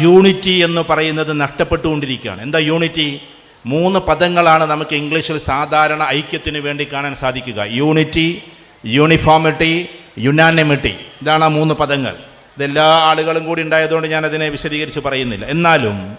Unity എന്ന് പറയുന്നത് നഷ്ടപ്പെട്ടുകൊണ്ടിരിക്കുകയാണ്. എന്താ യൂണിറ്റി? മൂന്ന് പദങ്ങളാണ് നമുക്ക് ഇംഗ്ലീഷിൽ സാധാരണ ഐക്യത്തിന് വേണ്ടി കാണാൻ സാധിക്കുക. യൂണിറ്റി യൂണിഫോമിറ്റി യുനാനിമിറ്റി ഇതാണ് ആ മൂന്ന് പദങ്ങൾ. ഇതെല്ലാ ആളുകളും കൂടി ഉണ്ടായതുകൊണ്ട് ഞാൻ അതിനെ വിശദീകരിച്ച് പറയുന്നില്ല. എന്നാലും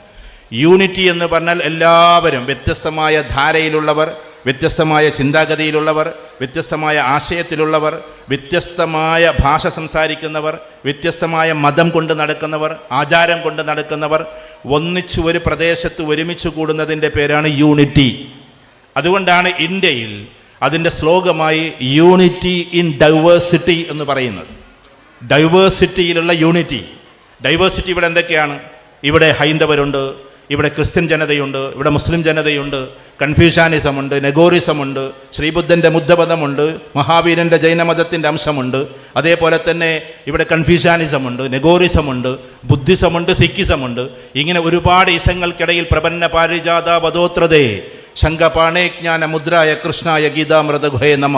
യൂണിറ്റി എന്ന് പറഞ്ഞാൽ എല്ലാവരും വ്യത്യസ്തമായ ധാരയിലുള്ളവർ വ്യത്യസ്തമായ ചിന്താഗതിയിലുള്ളവർ വ്യത്യസ്തമായ ആശയത്തിലുള്ളവർ വ്യത്യസ്തമായ ഭാഷ സംസാരിക്കുന്നവർ വ്യത്യസ്തമായ മതം കൊണ്ട് നടക്കുന്നവർ ആചാരം കൊണ്ട് നടക്കുന്നവർ ഒന്നിച്ചു ഒരു പ്രദേശത്ത് ഒരുമിച്ച് കൂടുന്നതിന്റെ പേരാണ് യൂണിറ്റി. അതുകൊണ്ടാണ് ഇന്ത്യയിൽ അതിന്റെ ശ്ലോകമായി യൂണിറ്റി ഇൻ ഡൈവേഴ്സിറ്റി എന്ന് പറയുന്നത്. ഡൈവേഴ്സിറ്റിയിലുള്ള യൂണിറ്റി. ഡൈവേഴ്സിറ്റി ഇവിടെ എന്തൊക്കെയാണ്? ഇവിടെ ഹൈന്ദവരുണ്ട് ഇവിടെ ക്രിസ്ത്യൻ ജനതയുണ്ട് ഇവിടെ മുസ്ലിം ജനതയുണ്ട് കൺഫ്യൂഷാനിസമുണ്ട് നെഗോറിസമുണ്ട് ശ്രീബുദ്ധന്റെ ബുദ്ധമതമുണ്ട് മഹാവീരന്റെ ജൈനമതത്തിന്റെ അംശമുണ്ട്. അതേപോലെ തന്നെ ഇവിടെ കൺഫ്യൂഷാനിസമുണ്ട് നെഗോറിസമുണ്ട് ബുദ്ധിസമുണ്ട് സിക്കിസമുണ്ട് ഇങ്ങനെ ഒരുപാട് ഇസങ്ങൾക്കിടയിൽ പ്രപന്ന പാരിജാത വധോത്രതേ ശങ്കപാണേജ്ഞാന മുദ്രായ കൃഷ്ണായ ഗീതാമൃത ഗുഹേ നമ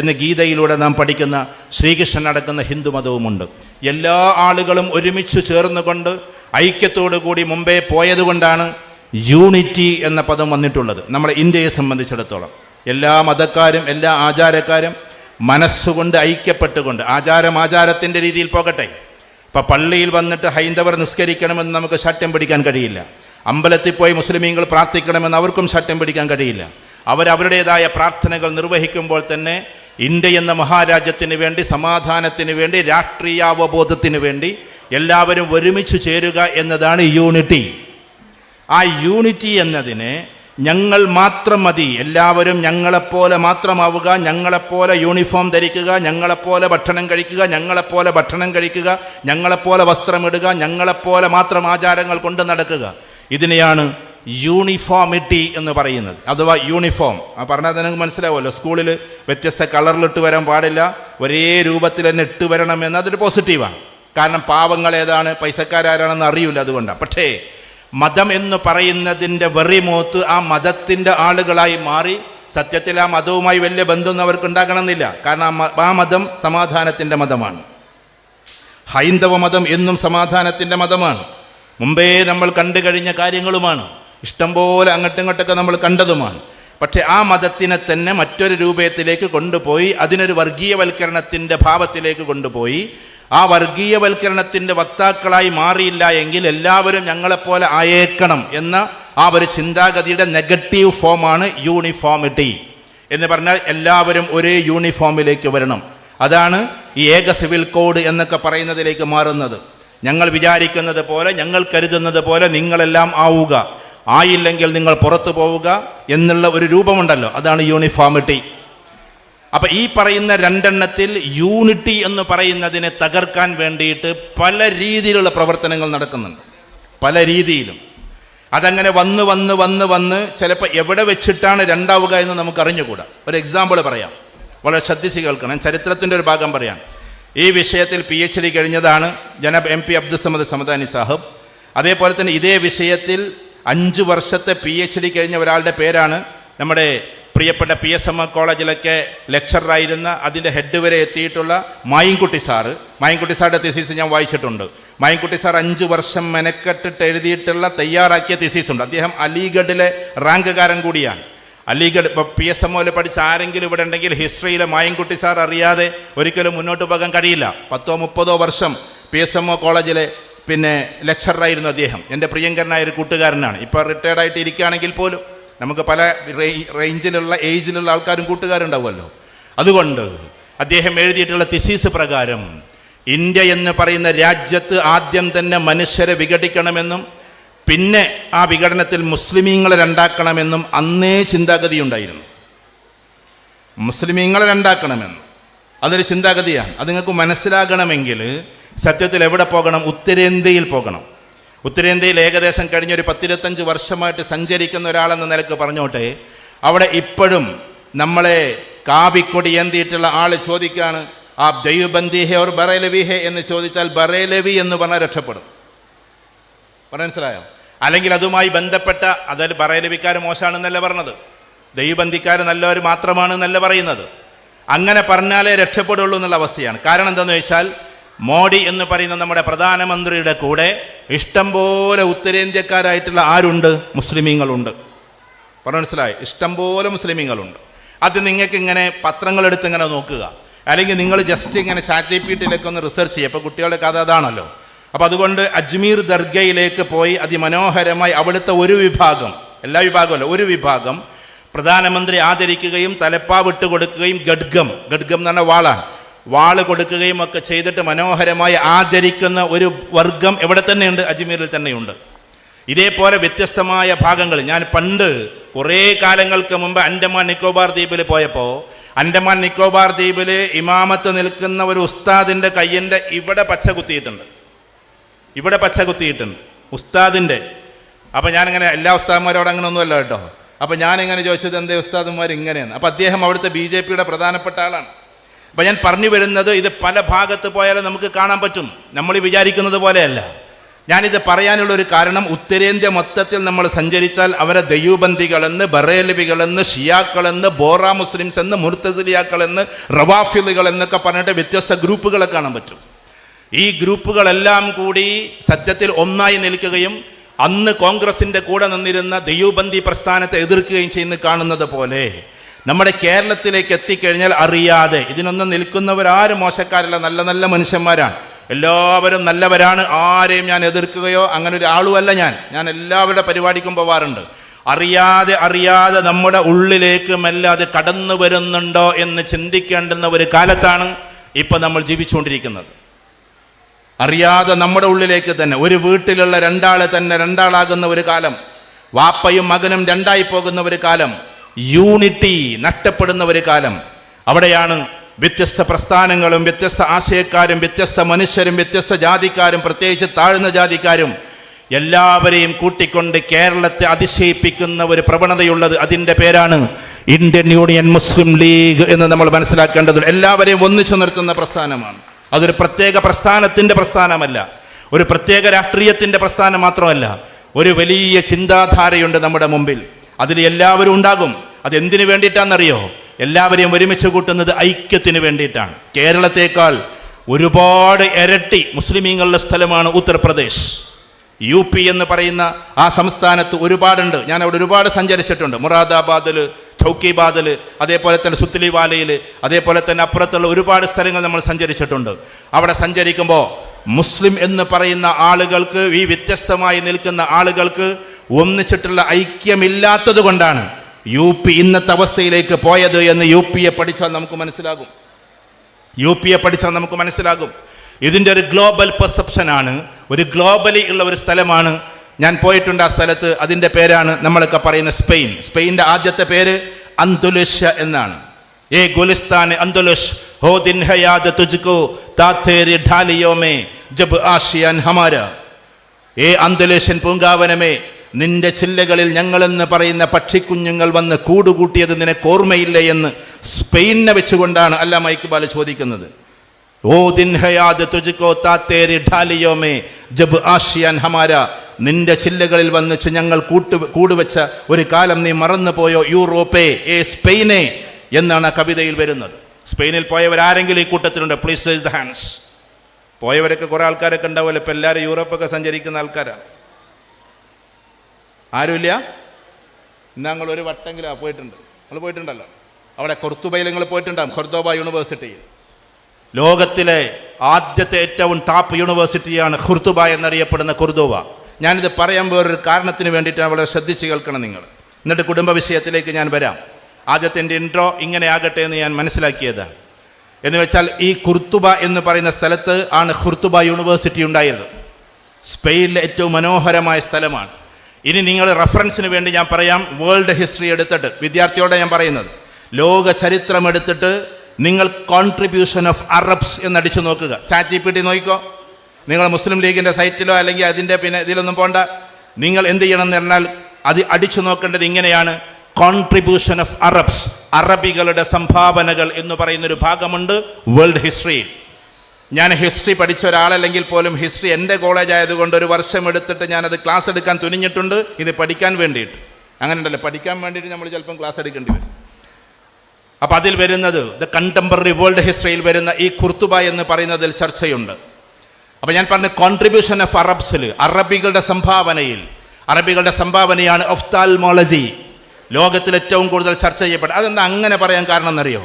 എന്ന ഗീതയിലൂടെ നാം പഠിക്കുന്ന ശ്രീകൃഷ്ണൻ അടക്കുന്ന ഹിന്ദുമതവുമുണ്ട്. എല്ലാ ആളുകളും ഒരുമിച്ച് ചേർന്നുകൊണ്ട് ഐക്യത്തോടു കൂടി മുമ്പേ പോയതുകൊണ്ടാണ് യൂണിറ്റി എന്ന പദം വന്നിട്ടുള്ളത് നമ്മുടെ ഇന്ത്യയെ സംബന്ധിച്ചിടത്തോളം. എല്ലാ മതക്കാരും എല്ലാ ആചാരക്കാരും മനസ്സുകൊണ്ട് ഐക്യപ്പെട്ടുകൊണ്ട് ആചാരം ആചാരത്തിന്റെ രീതിയിൽ പോകട്ടെ. ഇപ്പം പള്ളിയിൽ വന്നിട്ട് ഹൈന്ദവർ നിസ്കരിക്കണമെന്ന് നമുക്ക് ശാഠ്യം പിടിക്കാൻ കഴിയില്ല. അമ്പലത്തിൽ പോയി മുസ്ലിമീങ്ങൾ പ്രാർത്ഥിക്കണമെന്ന് അവർക്കും ശാഠ്യം പിടിക്കാൻ കഴിയില്ല. അവരവരുടേതായ പ്രാർത്ഥനകൾ നിർവഹിക്കുമ്പോൾ തന്നെ ഇന്ത്യ എന്ന മഹാരാജ്യത്തിന് വേണ്ടി സമാധാനത്തിന് വേണ്ടി രാഷ്ട്രീയാവബോധത്തിന് വേണ്ടി എല്ലാവരും ഒരുമിച്ച് ചേരുക എന്നതാണ് യൂണിറ്റി. ആ യൂണിറ്റി എന്നതിന് ഞങ്ങൾ മാത്രം മതി. എല്ലാവരും ഞങ്ങളെപ്പോലെ മാത്രമാവുക ഞങ്ങളെപ്പോലെ യൂണിഫോം ധരിക്കുക ഞങ്ങളെപ്പോലെ ഭക്ഷണം കഴിക്കുക ഞങ്ങളെപ്പോലെ ഭക്ഷണം കഴിക്കുക ഞങ്ങളെപ്പോലെ വസ്ത്രമിടുക ഞങ്ങളെപ്പോലെ മാത്രം ആചാരങ്ങൾ കൊണ്ട് നടക്കുക. ഇതിനെയാണ് യൂണിഫോമിറ്റി എന്ന് പറയുന്നത്. അഥവാ യൂണിഫോം ആ പറഞ്ഞാൽ നിങ്ങൾക്ക് മനസ്സിലാവുമല്ലോ. സ്കൂളിൽ വ്യത്യസ്ത കളറിലിട്ട് വരാൻ പാടില്ല. ഒരേ രൂപത്തിൽ തന്നെ ഇട്ട് വരണമെന്ന് അതൊരു പോസിറ്റീവാണ് കാരണം പാവങ്ങൾ ഏതാണ്? പൈസക്കാരാരാണെന്ന് അറിയില്ല അതുകൊണ്ടാണ്. പക്ഷേ മതം എന്ന് പറയുന്നതിന്റെ വെറിമൂത്ത് ആ മതത്തിന്റെ ആളുകളായി മാറി സത്യത്തിൽ ആ മതവുമായി വലിയ ബന്ധമൊന്നും അവർക്ക് ഉണ്ടാകണമെന്നില്ല. കാരണം ആ മതം സമാധാനത്തിന്റെ മതമാണ്. ഹൈന്ദവ മതം എന്നും സമാധാനത്തിന്റെ മതമാണ്. മുമ്പേ നമ്മൾ കണ്ടു കഴിഞ്ഞ കാര്യങ്ങളുമാണ്. ഇഷ്ടംപോലെ അങ്ങോട്ടും ഇങ്ങോട്ടൊക്കെ നമ്മൾ കണ്ടതുമാണ്. പക്ഷേ ആ മതത്തിനെ തന്നെ മറ്റൊരു രൂപത്തിലേക്ക് കൊണ്ടുപോയി അതിനൊരു വർഗീയവൽക്കരണത്തിന്റെ ഭാവത്തിലേക്ക് കൊണ്ടുപോയി ആ വർഗീയവൽക്കരണത്തിന്റെ വക്താക്കളായി മാറിയില്ല എങ്കിൽ എല്ലാവരും ഞങ്ങളെപ്പോലെ ആയേക്കണം എന്ന ആ ഒരു ചിന്താഗതിയുടെ നെഗറ്റീവ് ഫോമാണ് യൂണിഫോമിറ്റി. എന്ന് പറഞ്ഞാൽ എല്ലാവരും ഒരേ യൂണിഫോമിലേക്ക് വരണം. അതാണ് ഈ ഏക സിവിൽ കോഡ് എന്നൊക്കെ പറയുന്നതിലേക്ക് മാറുന്നത്. ഞങ്ങൾ വിചാരിക്കുന്നത് പോലെ ഞങ്ങൾ കരുതുന്നത് പോലെ നിങ്ങളെല്ലാം ആവുക. ആയില്ലെങ്കിൽ നിങ്ങൾ പുറത്തു പോവുക എന്നുള്ള ഒരു രൂപമുണ്ടല്ലോ. അതാണ് യൂണിഫോമിറ്റി. അപ്പൊ ഈ പറയുന്ന രണ്ടെണ്ണത്തിൽ യൂണിറ്റി എന്ന് പറയുന്നതിനെ തകർക്കാൻ വേണ്ടിയിട്ട് പല രീതിയിലുള്ള പ്രവർത്തനങ്ങൾ നടക്കുന്നുണ്ട്. പല രീതിയിലും. അതങ്ങനെ വന്ന് വന്ന് വന്ന് വന്ന് ചിലപ്പോൾ എവിടെ വെച്ചിട്ടാണ് രണ്ടാവുക എന്ന് നമുക്ക് അറിഞ്ഞുകൂടാ. ഒരു എക്സാമ്പിൾ പറയാം. വളരെ ശ്രദ്ധിച്ച് കേൾക്കണം. ചരിത്രത്തിന്റെ ഒരു ഭാഗം പറയാം. ഈ വിഷയത്തിൽ പി എച്ച് ഡി കഴിഞ്ഞതാണ് ജനബ് എം പി അബ്ദുസമദ് സമദാനി സാഹിബ്. അതേപോലെ തന്നെ ഇതേ വിഷയത്തിൽ അഞ്ച് വർഷത്തെ പി എച്ച് ഡി കഴിഞ്ഞ ഒരാളുടെ പേരാണ് നമ്മുടെ പ്രിയപ്പെട്ട പി എസ് എം കോളേജിലൊക്കെ ലെക്ചറായിരുന്ന അതിന്റെ ഹെഡ് വരെ എത്തിയിട്ടുള്ള മായിൻകുട്ടി സാറ്. മായിൻകുട്ടി സാറിന്റെ തിസീസ് ഞാൻ വായിച്ചിട്ടുണ്ട്. മായിൻകുട്ടി സാർ അഞ്ച് വർഷം മെനക്കെട്ടിട്ട് എഴുതിയിട്ടുള്ള തയ്യാറാക്കിയ തിസീസ് ഉണ്ട്. അദ്ദേഹം അലിഗഡിലെ റാങ്ക്കാരൻ കൂടിയാണ്. അലിഗഡ് ഇപ്പോൾ പി എസ് എം ഒയിൽ പഠിച്ച ആരെങ്കിലും ഇവിടെ ഉണ്ടെങ്കിൽ ഹിസ്റ്ററിയിലെ മായിൻകുട്ടി സാർ അറിയാതെ ഒരിക്കലും മുന്നോട്ട് പോകാൻ കഴിയില്ല. പത്തോ മുപ്പതോ വർഷം പി എസ് എം ഒ കോളേജിലെ പിന്നെ ലെക്ചറായിരുന്നു അദ്ദേഹം. എന്റെ പ്രിയങ്കരനായ ഒരു കൂട്ടുകാരനാണ്. ഇപ്പോൾ റിട്ടയർഡായിട്ട് ഇരിക്കുകയാണെങ്കിൽ പോലും നമുക്ക് പല റേഞ്ചിലുള്ള ഏജിലുള്ള ആൾക്കാരും കൂട്ടുകാരുണ്ടാവുമല്ലോ. അതുകൊണ്ട് അദ്ദേഹം എഴുതിയിട്ടുള്ള തിസീസ് പ്രകാരം ഇന്ത്യ എന്ന് പറയുന്ന രാജ്യത്ത് ആദ്യം തന്നെ മനുഷ്യരെ വിഘടിക്കണമെന്നും പിന്നെ ആ വിഘടനത്തിൽ മുസ്ലിമീങ്ങളെ രണ്ടാക്കണമെന്നും അന്നേ ചിന്താഗതി ഉണ്ടായിരുന്നു മുസ്ലിമീങ്ങളെ രണ്ടാക്കണമെന്ന്. അതൊരു ചിന്താഗതിയാണ്. അത് നിങ്ങൾക്ക് മനസ്സിലാകണമെങ്കിൽ സത്യത്തിൽ എവിടെ പോകണം? ഉത്തരേന്ത്യയിൽ പോകണം. ഉത്തരേന്ത്യയിൽ ഏകദേശം കഴിഞ്ഞ ഒരു പത്തിരുപത്തഞ്ച് വർഷമായിട്ട് സഞ്ചരിക്കുന്ന ഒരാളെന്ന നിലയ്ക്ക് പറഞ്ഞോട്ടെ അവിടെ ഇപ്പോഴും നമ്മളെ കാവിക്കൊടി ഏന്തിയിട്ടുള്ള ആൾ ചോദിക്കുകയാണ് ആ ദൈവബന്ദി ഹെ ഓർ ബറേലവി ഹെ? എന്ന് ചോദിച്ചാൽ ബറേലവി എന്ന് പറഞ്ഞാൽ രക്ഷപ്പെടും. മനസ്സിലായോ? അല്ലെങ്കിൽ അതുമായി ബന്ധപ്പെട്ട അതായത് ബറേലവിക്കാർ മോശമാണെന്നല്ല പറഞ്ഞത്? ദൈവബന്ധിക്കാർ നല്ലവർ മാത്രമാണ് എന്നല്ല പറയുന്നത്? അങ്ങനെ പറഞ്ഞാലേ രക്ഷപ്പെടുള്ളൂ എന്നുള്ള അവസ്ഥയാണ്. കാരണം എന്താണെന്ന് വെച്ചാൽ മോഡി എന്ന് പറയുന്ന നമ്മുടെ പ്രധാനമന്ത്രിയുടെ കൂടെ ഇഷ്ടംപോലെ ഉത്തരേന്ത്യക്കാരായിട്ടുള്ള ആരുണ്ട്? മുസ്ലിമീങ്ങളുണ്ട്. പറഞ്ഞു മനസ്സിലായി? ഇഷ്ടംപോലെ മുസ്ലിമീങ്ങളുണ്ട്. അത് നിങ്ങൾക്ക് ഇങ്ങനെ പത്രങ്ങളെടുത്ത് ഇങ്ങനെ നോക്കുക. അല്ലെങ്കിൽ നിങ്ങൾ ജസ്റ്റ് ഇങ്ങനെ ചാറ്റ് ജി പി ടിയിലേക്ക് ഒന്ന് റിസർച്ച് ചെയ്യുക. അപ്പോൾ കുട്ടികളുടെ കഥ അതാണല്ലോ. അപ്പോൾ അതുകൊണ്ട് അജ്മീർ ദർഗയിലേക്ക് പോയി അതിമനോഹരമായി അവിടുത്തെ ഒരു വിഭാഗം എല്ലാ വിഭാഗമല്ല ഒരു വിഭാഗം പ്രധാനമന്ത്രി ആദരിക്കുകയും തലപ്പാവിട്ട് കൊടുക്കുകയും ഗഡ്ഗം ഗഡ്ഗം എന്ന് പറഞ്ഞ വാളാണ്. വാൾ കൊടുക്കുകയും ഒക്കെ ചെയ്തിട്ട് മനോഹരമായി ആദരിക്കുന്ന ഒരു വർഗം എവിടെ തന്നെയുണ്ട്? അജ്മീറിൽ തന്നെയുണ്ട്. ഇതേപോലെ വ്യത്യസ്തമായ ഭാഗങ്ങൾ. ഞാൻ പണ്ട് കുറേ കാലങ്ങൾക്ക് മുമ്പ് അൻഡമാൻ നിക്കോബാർ ദ്വീപിൽ പോയപ്പോൾ അൻഡമാൻ നിക്കോബാർ ദ്വീപിൽ ഇമാമത്ത് നിൽക്കുന്ന ഒരു ഉസ്താദിന്റെ കയ്യന്റെ ഇവിടെ പച്ച കുത്തിയിട്ടുണ്ട്. ഇവിടെ പച്ച കുത്തിയിട്ടുണ്ട്. ഉസ്താദിന്റെ അപ്പം ഞാനിങ്ങനെ എല്ലാ ഉസ്താദന്മാരോട് അങ്ങനെ ഒന്നുമല്ല കേട്ടോ. അപ്പം ഞാനിങ്ങനെ ചോദിച്ചത് എന്തേ ഉസ്താദന്മാർ ഇങ്ങനെയാണ് അപ്പം അദ്ദേഹം അവിടുത്തെ ബി പ്രധാനപ്പെട്ട ആളാണ്. അപ്പം ഞാൻ പറഞ്ഞു വരുന്നത് ഇത് പല ഭാഗത്ത് പോയാലും നമുക്ക് കാണാൻ പറ്റും. നമ്മൾ വിചാരിക്കുന്നത് പോലെയല്ല. ഞാനിത് പറയാനുള്ള ഒരു കാരണം ഉത്തരേന്ത്യ മൊത്തത്തിൽ നമ്മൾ സഞ്ചരിച്ചാൽ അവരെ ദയൂബന്ദികളെന്ന് ബറേലബികളെന്ന് ഷിയാക്കളെന്ന് ബോറ മുസ്ലിംസ് എന്ന് മുർത്തസിലിയാക്കളെന്ന് റവാഫിലുകൾ എന്നൊക്കെ പറഞ്ഞിട്ട് വ്യത്യസ്ത ഗ്രൂപ്പുകളെ കാണാൻ പറ്റും. ഈ ഗ്രൂപ്പുകളെല്ലാം കൂടി സത്യത്തിൽ ഒന്നായി നിൽക്കുകയും അന്ന് കോൺഗ്രസിന്റെ കൂടെ നിന്നിരുന്ന ദയൂബന്ദി പ്രസ്ഥാനത്തെ എതിർക്കുകയും ചെയ്യുന്ന കാണുന്നത് പോലെ നമ്മുടെ കേരളത്തിലേക്ക് എത്തിക്കഴിഞ്ഞാൽ അറിയാതെ ഇതിനൊന്നും നിൽക്കുന്നവരാരും മോശക്കാരല്ല നല്ല നല്ല മനുഷ്യന്മാരാണ്. എല്ലാവരും നല്ലവരാണ്. ആരെയും ഞാൻ എതിർക്കുകയോ അങ്ങനെ ഒരാളുമല്ല ഞാൻ. ഞാൻ എല്ലാവരുടെ പരിപാടിക്കും പോവാറുണ്ട്. അറിയാതെ അറിയാതെ നമ്മുടെ ഉള്ളിലേക്ക് മെല്ലെ അത് കടന്നു വരുന്നുണ്ടോ എന്ന് ചിന്തിക്കേണ്ടുന്ന ഒരു കാലത്താണ് ഇപ്പം നമ്മൾ ജീവിച്ചുകൊണ്ടിരിക്കുന്നത്. അറിയാതെ നമ്മുടെ ഉള്ളിലേക്ക് തന്നെ ഒരു വീട്ടിലുള്ള രണ്ടാളെ തന്നെ രണ്ടാളാകുന്ന ഒരു കാലം വാപ്പയും മകനും രണ്ടായി പോകുന്ന ഒരു കാലം യൂണിറ്റി നഷ്ടപ്പെടുന്ന ഒരു കാലം. അവിടെയാണ് വ്യത്യസ്ത പ്രസ്ഥാനങ്ങളും വ്യത്യസ്ത ആശയക്കാരും വ്യത്യസ്ത മനുഷ്യരും വ്യത്യസ്ത ജാതിക്കാരും പ്രത്യേകിച്ച് താഴ്ന്ന ജാതിക്കാരും എല്ലാവരെയും കൂട്ടിക്കൊണ്ട് കേരളത്തെ അതിശയിപ്പിക്കുന്ന ഒരു പ്രവണതയുള്ളത് അതിന്റെ പേരാണ് ഇന്ത്യൻ യൂണിയൻ മുസ്ലിം ലീഗ് എന്ന് നമ്മൾ മനസ്സിലാക്കേണ്ടതുണ്ട്. എല്ലാവരെയും ഒന്നിച്ചു നിർത്തുന്ന പ്രസ്ഥാനമാണ്. അതൊരു പ്രത്യേക പ്രസ്ഥാനത്തിന്റെ പ്രസ്ഥാനമല്ല. ഒരു പ്രത്യേക രാഷ്ട്രീയത്തിന്റെ പ്രസ്ഥാനം മാത്രമല്ല. ഒരു വലിയ ചിന്താധാരയുണ്ട് നമ്മുടെ മുമ്പിൽ. അതിൽ എല്ലാവരും ഉണ്ടാകും. അതെന്തിനു വേണ്ടിയിട്ടാണെന്നറിയോ? എല്ലാവരെയും ഒരുമിച്ച് കൂട്ടുന്നത് ഐക്യത്തിന് വേണ്ടിയിട്ടാണ്. കേരളത്തേക്കാൾ ഒരുപാട് ഇരട്ടി മുസ്ലിമീങ്ങളുടെ സ്ഥലമാണ് ഉത്തർപ്രദേശ്. യു പി എന്ന് പറയുന്ന ആ സംസ്ഥാനത്ത് ഒരുപാടുണ്ട്. ഞാൻ അവിടെ ഒരുപാട് സഞ്ചരിച്ചിട്ടുണ്ട്. മുറാദാബാദിൽ ചൗക്കിബാദിൽ അതേപോലെ തന്നെ സുത്ലിവാലയിൽ അതേപോലെ തന്നെ അപ്പുറത്തുള്ള ഒരുപാട് സ്ഥലങ്ങൾ നമ്മൾ സഞ്ചരിച്ചിട്ടുണ്ട്. അവിടെ സഞ്ചരിക്കുമ്പോൾ മുസ്ലിം എന്ന് പറയുന്ന ആളുകൾക്ക് ഈ വ്യത്യസ്തമായി നിൽക്കുന്ന ആളുകൾക്ക് ഒന്നിച്ചിട്ടുള്ള ഐക്യമില്ലാത്തത് കൊണ്ടാണ് യു പി ഇന്നത്തെ അവസ്ഥയിലേക്ക് പോയത് എന്ന് യു പിയെ പഠിച്ചാൽ നമുക്ക് മനസ്സിലാകും. യു പിയെ പഠിച്ചാൽ നമുക്ക് മനസ്സിലാകും. ഇതിന്റെ ഒരു ഗ്ലോബൽ പെർസെപ്ഷനാണ് ഒരു ഗ്ലോബലി ഉള്ള ഒരു സ്ഥലമാണ്. ഞാൻ പോയിട്ടുണ്ട് ആ സ്ഥലത്ത്. അതിന്റെ പേരാണ് നമ്മളൊക്കെ പറയുന്ന സ്പെയിൻ. സ്പെയിന്റെ ആദ്യത്തെ പേര് അന്തുലുഷ എന്നാണ്. ഏ ഗുലിസ്ഥാൻ അന്തുലുഷ് ഹോ ദിൻ തുജ്കോ താത്തേരി ഢാലിയോമേ ജബ് ആഷിയാൻ ഹമാര. ഏ അന്തലേഷ്യൻ പൂങ്കാവനമേ നിന്റെ ചില്ലകളിൽ ഞങ്ങളെന്ന് പറയുന്ന പക്ഷിക്കുഞ്ഞുങ്ങൾ വന്ന് കൂടുകൂട്ടിയത് നിനക്ക് ഓർമ്മയില്ലേ എന്ന് സ്പെയിനെ വെച്ചുകൊണ്ടാണ് അല്ല ഇക്ബാൽ ചോദിക്കുന്നത്. ഓ താത്തേരി ഢാലിയോമേ ജബ് ആഷിയാൻ ഹമാര. നിന്റെ ചില്ലകളിൽ വന്നിച്ച് ഞങ്ങൾ കൂട്ടു കൂടുവെച്ച ഒരു കാലം നീ മറന്നുപോയോ യൂറോപ്പേ ഏ സ്പെയിനെ എന്നാണ് ആ കവിതയിൽ വരുന്നത്. സ്പെയിനിൽ പോയവരാരെങ്കിലും ഈ കൂട്ടത്തിലുണ്ട്. പ്ലീസ് ദ ഹാൻഡ്സ് പോയവരൊക്കെ കുറേ ആൾക്കാരൊക്കെ ഉണ്ടാവുമല്ലോ. ഇപ്പം എല്ലാവരും യൂറോപ്പൊക്കെ സഞ്ചരിക്കുന്ന ആൾക്കാരാണ്. ആരുമില്ല? ഞങ്ങൾ ഒരു വട്ടെങ്കിലും പോയിട്ടുണ്ട്. നിങ്ങൾ പോയിട്ടുണ്ടല്ലോ. അവിടെ കൊർത്തുബയിൽ നിങ്ങൾ പോയിട്ടുണ്ടാകും ഖൊർദോബ യൂണിവേഴ്സിറ്റിയിൽ. ലോകത്തിലെ ആദ്യത്തെ ഏറ്റവും ടോപ്പ് യൂണിവേഴ്സിറ്റിയാണ് ഖുർത്തുബ എന്നറിയപ്പെടുന്ന കുർദോവ ഞാനിത് പറയാൻ വേറൊരു കാരണത്തിന് വേണ്ടിയിട്ടാണ് വളരെ ശ്രദ്ധിച്ച് കേൾക്കണം നിങ്ങൾ. എന്നിട്ട് കുടുംബ വിഷയത്തിലേക്ക് ഞാൻ വരാം. ആദ്യത്തെ എന്റെ ഇൻട്രോ ഇങ്ങനെ ആകട്ടെ എന്ന് ഞാൻ മനസ്സിലാക്കിയതാണ്. എന്ന് വെച്ചാൽ ഈ കുർത്തുബ എന്ന് പറയുന്ന സ്ഥലത്ത് ആണ് ഖുർത്തുബ യൂണിവേഴ്സിറ്റി ഉണ്ടായത്. സ്പെയിനിലെ ഏറ്റവും മനോഹരമായ സ്ഥലമാണ്. ഇനി നിങ്ങൾ റെഫറൻസിന് വേണ്ടി ഞാൻ പറയാം. വേൾഡ് ഹിസ്റ്ററി എടുത്തിട്ട് വിദ്യാർത്ഥിയോടെ ഞാൻ പറയുന്നത്. ലോക ചരിത്രം എടുത്തിട്ട് നിങ്ങൾ കോൺട്രിബ്യൂഷൻ ഓഫ് അറബ്സ് എന്നടിച്ചു നോക്കുക. ചാറ്റ് ജി പി നോക്കിക്കോ. നിങ്ങൾ മുസ്ലിം ലീഗിന്റെ സൈറ്റിലോ അല്ലെങ്കിൽ അതിന്റെ പിന്നെ ഇതിലൊന്നും പോണ്ട. നിങ്ങൾ എന്ത് ചെയ്യണം എന്ന് പറഞ്ഞാൽ അത് അടിച്ചു നോക്കേണ്ടത് ഇങ്ങനെയാണ്. കോൺട്രിബ്യൂഷൻ ഓഫ് അറബ്സ് അറബികളുടെ സംഭാവനകൾ എന്ന് പറയുന്നൊരു ഭാഗമുണ്ട്. വേൾഡ് ഹിസ്റ്ററിയിൽ ഞാൻ ഹിസ്റ്ററി പഠിച്ച ഒരാളല്ലെങ്കിൽ പോലും ഹിസ്റ്ററി എന്റെ കോളേജ് ആയതുകൊണ്ട് ഒരു വർഷം എടുത്തിട്ട് ഞാനത് ക്ലാസ് എടുക്കാൻ തുനിഞ്ഞിട്ടുണ്ട്. ഇത് പഠിക്കാൻ വേണ്ടിയിട്ട്. അങ്ങനെ ഉണ്ടല്ലോ പഠിക്കാൻ വേണ്ടിയിട്ട് നമ്മൾ ചിലപ്പം ക്ലാസ് എടുക്കേണ്ടി വരും. അപ്പോൾ അതിൽ വരുന്നത് ദ കണ്ടംപററി വേൾഡ് ഹിസ്റ്ററിയിൽ വരുന്ന ഈ കുർത്തുബ എന്ന് പറയുന്നതിൽ ചർച്ചയുണ്ട്. അപ്പോൾ ഞാൻ പറഞ്ഞ കോൺട്രിബ്യൂഷൻ ഓഫ് അറബ്സിൽ അറബികളുടെ സംഭാവനയിൽ അറബികളുടെ സംഭാവനയാണ് ഒഫ്താൽമോളജി ലോകത്തിൽ ഏറ്റവും കൂടുതൽ ചർച്ച ചെയ്യപ്പെട്ടത് അതെന്താ അങ്ങനെ പറയാൻ കാരണം എന്നറിയോ?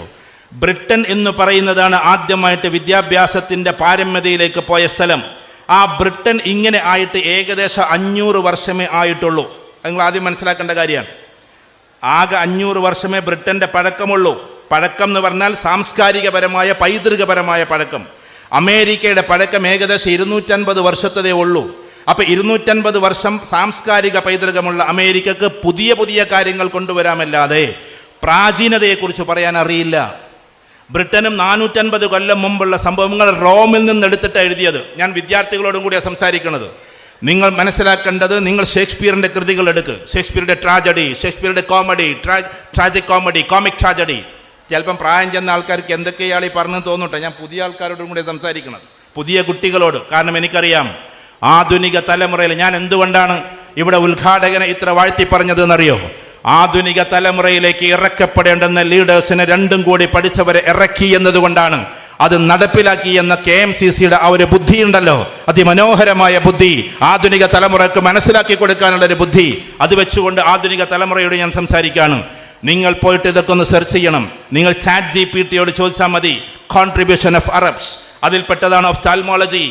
ബ്രിട്ടൻ എന്ന് പറയുന്നതാണ് ആദ്യമായിട്ട് വിദ്യാഭ്യാസത്തിന്റെ പാരമ്യതയിലേക്ക് പോയ സ്ഥലം. ആ ബ്രിട്ടൻ ഇങ്ങനെ ആയിട്ട് ഏകദേശം അഞ്ഞൂറ് വർഷമേ ആയിട്ടുള്ളൂ. നിങ്ങൾ ആദ്യം മനസ്സിലാക്കേണ്ട കാര്യമാണ്. ആകെ അഞ്ഞൂറ് വർഷമേ ബ്രിട്ടന്റെ പഴക്കമുള്ളൂ. പഴക്കം എന്ന് പറഞ്ഞാൽ സാംസ്കാരികപരമായ പൈതൃകപരമായ പഴക്കം. അമേരിക്കയുടെ പഴക്കം ഏകദേശം ഇരുന്നൂറ്റൻപത് വർഷത്തതേ ഉള്ളൂ. അപ്പോൾ ഇരുന്നൂറ്റൻപത് വർഷം സാംസ്കാരിക പൈതൃകമുള്ള അമേരിക്കക്ക് പുതിയ പുതിയ കാര്യങ്ങൾ കൊണ്ടുവരാമല്ലാതെ പ്രാചീനതയെക്കുറിച്ച് പറയാൻ അറിയില്ല. ബ്രിട്ടനും നാനൂറ്റൻപത് കൊല്ലം മുമ്പുള്ള സംഭവങ്ങൾ റോമിൽ നിന്ന് എടുത്തിട്ട് എഴുതിയത്. ഞാൻ വിദ്യാർത്ഥികളോടും കൂടിയാണ് സംസാരിക്കുന്നത് നിങ്ങൾ മനസ്സിലാക്കേണ്ടത് നിങ്ങൾ ഷേക്സ്പിയറിന്റെ കൃതികൾ എടുക്കുക ഷേക്സ്പിയറുടെ tragedy ഷേക്സ്പിയറുടെ comedy tragic comedy comic tragedy. ചിലപ്പം പ്രായം ചെന്ന ആൾക്കാർക്ക് എന്തൊക്കെയാണ് ഈ പറഞ്ഞു തോന്നട്ടെ. ഞാൻ പുതിയ ആൾക്കാരോടും കൂടി സംസാരിക്കുന്നത് പുതിയ കുട്ടികളോട്. കാരണം എനിക്കറിയാം ആധുനിക തലമുറയിൽ ഞാൻ എന്തുകൊണ്ടാണ് ഇവിടെ ഉദ്ഘാടകനെ ഇത്ര വാഴ്ത്തി പറഞ്ഞതെന്നറിയോ? ആധുനിക തലമുറയിലേക്ക് ഇറക്കപ്പെടേണ്ടെന്ന ലീഡേഴ്സിനെ രണ്ടും കൂടി പഠിച്ചവരെ ഇറക്കി എന്നതുകൊണ്ടാണ് അത് നടപ്പിലാക്കി എന്ന കെ എം സി സിയുടെ ആ ഒരു ബുദ്ധിയുണ്ടല്ലോ. അതിമനോഹരമായ ബുദ്ധി ആധുനിക തലമുറയ്ക്ക് മനസ്സിലാക്കി കൊടുക്കാനുള്ള ഒരു ബുദ്ധി. അത് വെച്ചുകൊണ്ട് ആധുനിക തലമുറയോട് ഞാൻ സംസാരിക്കുകയാണ് നിങ്ങൾ പോയിട്ട് ഇതൊക്കെ ഒന്ന് സെർച്ച് ചെയ്യണം. നിങ്ങൾ ചാറ്റ് ജി പി ടിയോട് ചോദിച്ചാൽ മതി. കോൺട്രിബ്യൂഷൻ ഓഫ് അറബ്സ് അതിൽപ്പെട്ടതാണ് ഓഫ് താൽമോളജി